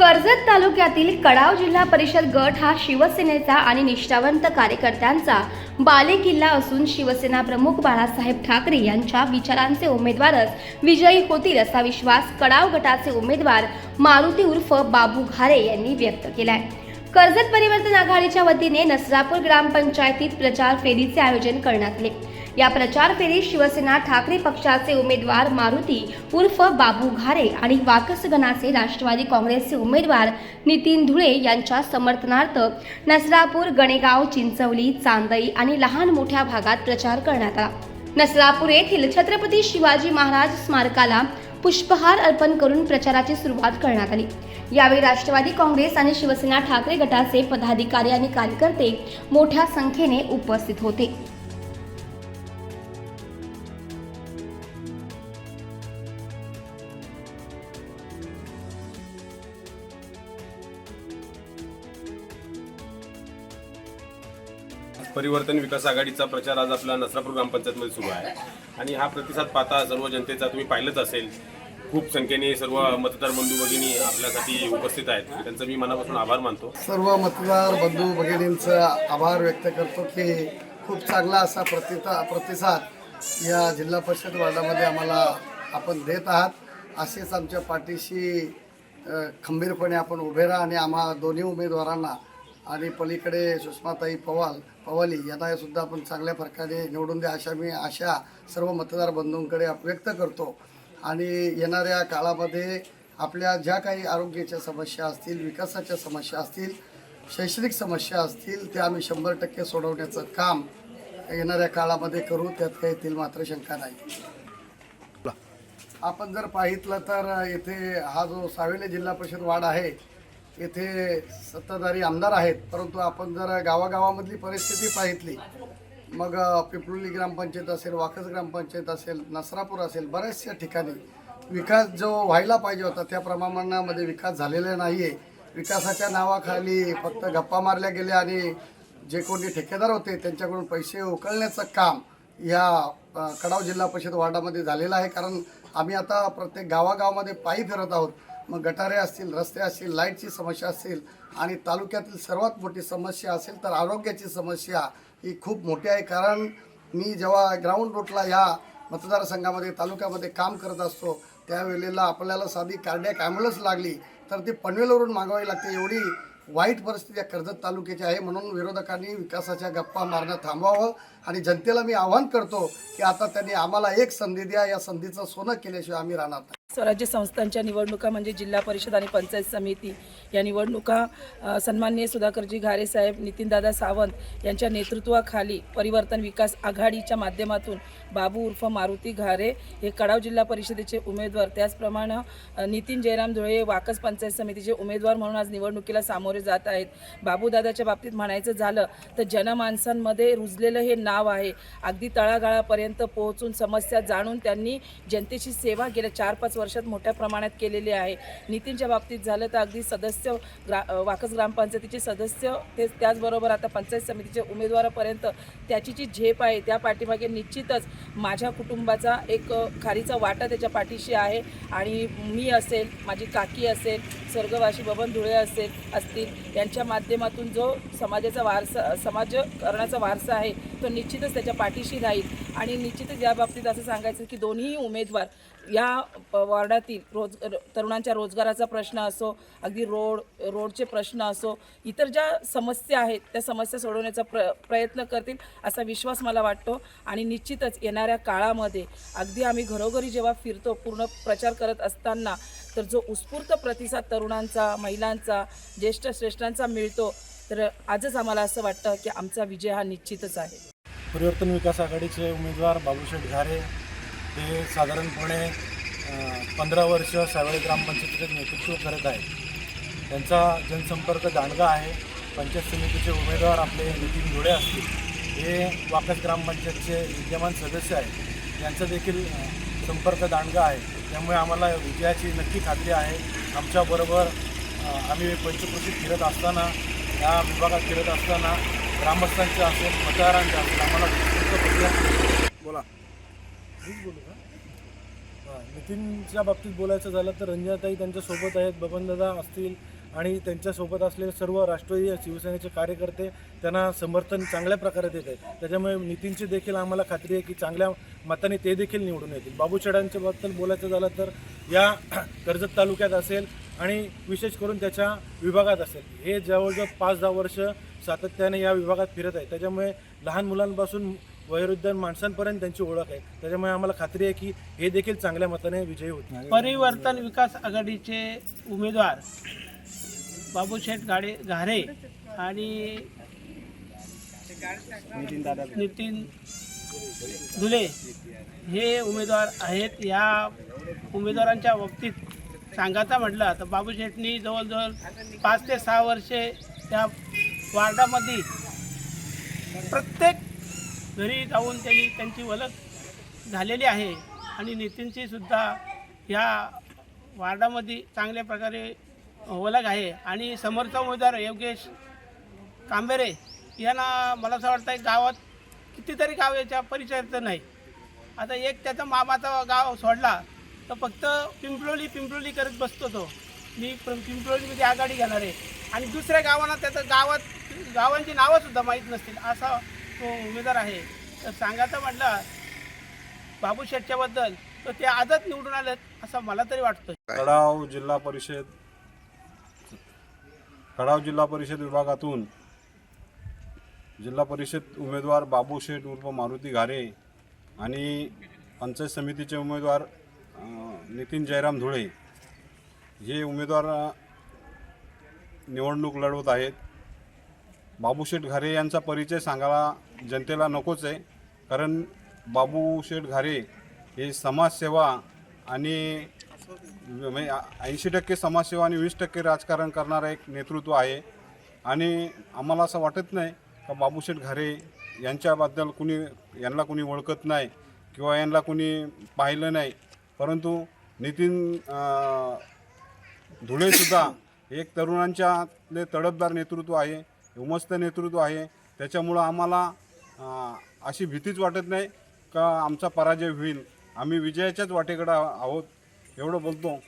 कर्जत तालुक्यातील कडाव जिल्हा परिषद गट हा शिवसेनेचा आणि निष्ठावंत कार्यकर्त्यांचा बालेकिल्ला असून शिवसेना प्रमुख बाळासाहेब ठाकरे यांच्या विचारांचे उमेदवारच विजयी होतील असा विश्वास कडाव गटाचे उमेदवार मारुती उर्फ बाबू घारे यांनी व्यक्त केलाय. कर्जत परिवर्तन आघाडीच्या वतीने नसरापूर ग्रामपंचायतीत प्रचार फेरीचे आयोजन करण्यात आले. या प्रचार फेरीत शिवसेना ठाकरे पक्षाचे उमेदवार मारुती उर्फ बाबू घारे आणि वाकसगणाचे राष्ट्रवादी काँग्रेसचे उमेदवार नितीन धुळे यांच्या समर्थनार्थ नसरापूर गणेगाव चिंचवली चांदई आणि लहान मोठ्या भागात प्रचार करण्यात आला. नसरापूर येथील छत्रपती शिवाजी महाराज स्मारकाला पुष्पहार अर्पण करून प्रचाराची सुरुवात करण्यात आली. यावेळी राष्ट्रवादी काँग्रेस आणि शिवसेना ठाकरे गटाचे पदाधिकारी आणि कार्यकर्ते मोठ्या संख्येने उपस्थित होते. परिवर्तन विकास आघाडीचा प्रचार आज आपला नसरापूर ग्रामपंचायतमध्ये सुरू आहे. आणि हा प्रतिसाद पाहता सर्व जनतेचा तुम्ही पाहिलंच असेल खूप संख्येने सर्व मतदार बंधू भगिनी आपल्यासाठी उपस्थित आहेत. त्यांचा मी मनापासून आभार मानतो. सर्व मतदार बंधू भगिनींचा आभार व्यक्त करतो की खूप चांगला असा प्रतिता प्रतिसाद या जिल्हा परिषद वार्डामध्ये आम्हाला आपण देत आहात. असेच आमच्या पाठीशी खंबीरपणे आपण उभे राहा आणि आम्हा दोन्ही उमेदवारांना आणि पलीकडे सुषमाताई पवाल पवाली यांना सुद्धा आपण चांगल्या प्रकारे निवडून द्या अशा मी आशा सर्व मतदार बंधूंकडे व्यक्त करतो. आणि येणाऱ्या काळामध्ये आपल्या ज्या काही आरोग्याच्या समस्या असतील विकासाच्या समस्या असतील शैक्षणिक समस्या असतील त्या आम्ही शंभर टक्के सोडवण्याचं काम येणाऱ्या काळामध्ये करू त्यात काही येथील मात्र शंका नाही. आपण जर पाहितलं तर येथे हा जो सावेले जिल्हा परिषद वार्ड आहे येथे सत्ताधारी आमदार आहेत परंतु आपण जर गावागावामधली परिस्थिती पाहितली मग पिपळुली ग्रामपंचायत असेल वाकस ग्रामपंचायत असेल नसरापूर असेल बऱ्याचशा ठिकाणी विकास जो व्हायला पाहिजे होता त्या प्रमाणामध्ये विकास झालेला नाही आहे विकासाच्या नावाखाली फक्त गप्पा मारल्या गेल्या आणि जे कोणी ठेकेदार होते त्यांच्याकडून पैसे उकळण्याचं काम या कडाव जिल्हा परिषद वार्डामध्ये झालेलं आहे. कारण आम्ही आता प्रत्येक गावागावामध्ये पायी फिरत आहोत. मग गटारे असतील रस्ते असतील लाईटची समस्या असेल आणि तालुक्यातील सर्वात मोठी समस्या असेल तर आरोग्याची समस्या ही खूप मोठी आहे. कारण मी जेव्हा ग्राउंड रोटला या मतदारसंघामध्ये तालुक्यामध्ये काम करत असतो त्यावेळेला आपल्याला साधी कार्डियक ॲम्ब्युलन्स लागली तर ती पनवेलवरून मागवावी लागते. एवढी वाईट परिस्थिती या कर्जत तालुक्याची आहे. म्हणून विरोधकांनी विकासाच्या गप्पा मारणं थांबवावं आणि जनतेला मी आवाहन करतो की आता त्यांनी आम्हाला एक संधी द्या. या संधीचं सोनं केल्याशिवाय आम्ही राहणार स्वराज्य संस्थांच्या निवडणुका म्हणजे जिल्हा परिषद आणि पंचायत समिती. या निवडणुका सन्माननीय सुधाकरजी घारे साहेब नितीनदादा सावंत यांच्या नेतृत्वाखाली परिवर्तन विकास आघाडीच्या माध्यमातून बाबू उर्फ मारुती घारे हे कडाव जिल्हा परिषदेचे उमेदवार. त्याचप्रमाणे नितीन जयराम धुळे वाकस पंचायत समितीचे उमेदवार म्हणून आज निवडणुकीला सामोरे जात आहेत. बाबूदादाच्या बाबतीत म्हणायचं झालं तर जनमानसांमध्ये रुजलेलं हे नाव आहे. अगदी तळागाळापर्यंत पोहोचून समस्या जाणून त्यांनी जनतेची सेवा गेल्या चार पाच वर्षात मोठ्या प्रमाणात केलेली आहे. नितीनच्या बाबतीत झालं तर अगदी सदस्य ग्रा वाकस ग्रामपंचायतीचे सदस्य ते त्याचबरोबर आता पंचायत समितीचे उमेदवारापर्यंत त्याची जी झेप आहे त्या पाठीमागे निश्चितच माझ्या कुटुंबाचा एक खारीचा वाटा त्याच्या पाठीशी आहे. आणि मी असेल माझी काकी असेल स्वर्गवासी बबन धुळे असेल असतील यांच्या माध्यमातून जो समाजाचा वारसा समाजकारणाचा वारसा आहे तो निश्चितच त्याच्या पाठीशी राहील. आणि निश्चितच या बाबतीत असं सांगायचं की दोन्ही उमेदवार या प- वॉर्डातील रोज तरुणांच्या रोजगाराचा प्रश्न असो अगदी रोड रोडचे प्रश्न असो इतर ज्या समस्या आहेत त्या समस्या सोडवण्याचा प्र प्रयत्न करतील असा विश्वास मला वाटतो. आणि निश्चितच येणाऱ्या काळामध्ये अगदी आम्ही घरोघरी जेव्हा फिरतो पूर्ण प्रचार करत असताना तर जो उत्स्फूर्त प्रतिसाद तरुणांचा महिलांचा ज्येष्ठ श्रेष्ठांचा मिळतो तर आजच आम्हाला असं वाटतं की आमचा विजय हा निश्चितच आहे. परिवर्तन विकास आघाडीचे उमेदवार बाबूशेठ घारे हे साधारणपणे पंधरा वर्ष सावळे ग्रामपंचायतीचे नेतृत्व करत आहेत. त्यांचा जनसंपर्क दांडगा आहे. पंचायत समितीचे उमेदवार आपले नितीन धुळे असतील हे वाकस ग्रामपंचायतचे विद्यमान सदस्य आहेत. यांचा देखील संपर्क दांडगा आहे. त्यामुळे आम्हाला विजयाची नक्की खात्री आहे. आमच्याबरोबर आम्ही पंचकृषीत फिरत असताना या विभागात फिरत असताना ग्रामस्थांचे असेल मतदारांचे असेल आम्हाला बोला बोलू. का? नितीनच्या बाबतीत बोलायचं झालं तर रंजनाताई त्यांच्यासोबत आहेत बबनदादा असतील आणि त्यांच्यासोबत असलेले सर्व राष्ट्रीय शिवसेनेचे कार्यकर्ते त्यांना समर्थन चांगल्या प्रकारे देत आहेत. त्याच्यामुळे नितीनची देखील आम्हाला खात्री आहे की चांगल्या मताने ते देखील निवडून येतील. बाबूछेडांच्या बाबतीत बोलायचं झालं तर या कर्जत तालुक्यात असेल आणि विशेष करून त्याच्या विभागात असेल. हे जवळजवळ पाच दहा वर्ष सातत्याने या विभागात फिरत आहे. त्याच्यामुळे लहान मुलांपासून वयोवृद्ध माणसांपर्यंत त्यांची ओळख आहे. त्याच्यामुळे आम्हाला खात्री आहे की हे देखील चांगल्या मताने विजयी होते परिवर्तन विकास आघाडीचे उमेदवार बाबूशेठ गाडे घारे आणि नितीन धुले हे उमेदवार आहेत. या उमेदवारांच्या बाबतीत सांगायचा म्हटलं तर बाबूशेठनी जवळजवळ पाच ते सहा वर्षे त्या वार्डामध्ये प्रत्येक घरी जाऊन त्यांनी त्यांची वलत झालेली आहे. आणि नितीनची सुद्धा या वार्डामध्ये चांगल्या प्रकारे वलग आहे. आणि समर्थ उमेदवार योगेश कांबेरे यांना मला असं वाटतं गावात कितीतरी गाव याच्या परिचयाचं नाही. आता एक त्याचा मामाचा गाव सोडला तर फक्त पिंपळोली पिंपळोली करत बसतो तो. मी पिंपळोलीमध्ये आघाडी घेणार आहे. आणि दुसऱ्या गावांना त्याचं गावात गावांची नावंसुद्धा माहीत नसतील असा तो उमेदवार आहे. तर सांगायचं म्हटलं बाबू शेटच्याबद्दल तर ते आजच निवडून आलेत असं मला तरी वाटतं कडाव जिल्हा परिषद कडाव जिल्हा परिषद विभागातून जिल्हा परिषद उमेदवार बाबू शेठ उर्फ मारुती घारे आणि पंचायत समितीचे उमेदवार नितीन जयराम धुळे हे उमेदवार निवडणूक लढवत आहेत. बाबूशेठ घारे यांचा परिचय सांगायला जनतेला नकोच आहे कारण बाबूशेठ घारे हे समाजसेवा आणि म्हणजे ऐंशी टक्के समाजसेवा आणि वीस टक्के राजकारण करणारं एक नेतृत्व आहे. आणि आम्हाला असं वाटत नाही का बाबूशेठ घारे यांच्याबद्दल कुणी यांना कुणी ओळखत नाही किंवा यांना कुणी पाहिलं नाही. परंतु नितीन धुळेसुद्धा एक तरुणांच्यातले तडफदार नेतृत्व आहे उमस्त नेतृत्व आहे. त्याच्यामुळं आम्हाला अशी भीतीच वाटत नाही का आमचा पराजय होईल. आम्ही विजयाच्याच वाटेकडं आहोत एवढं बोलतो.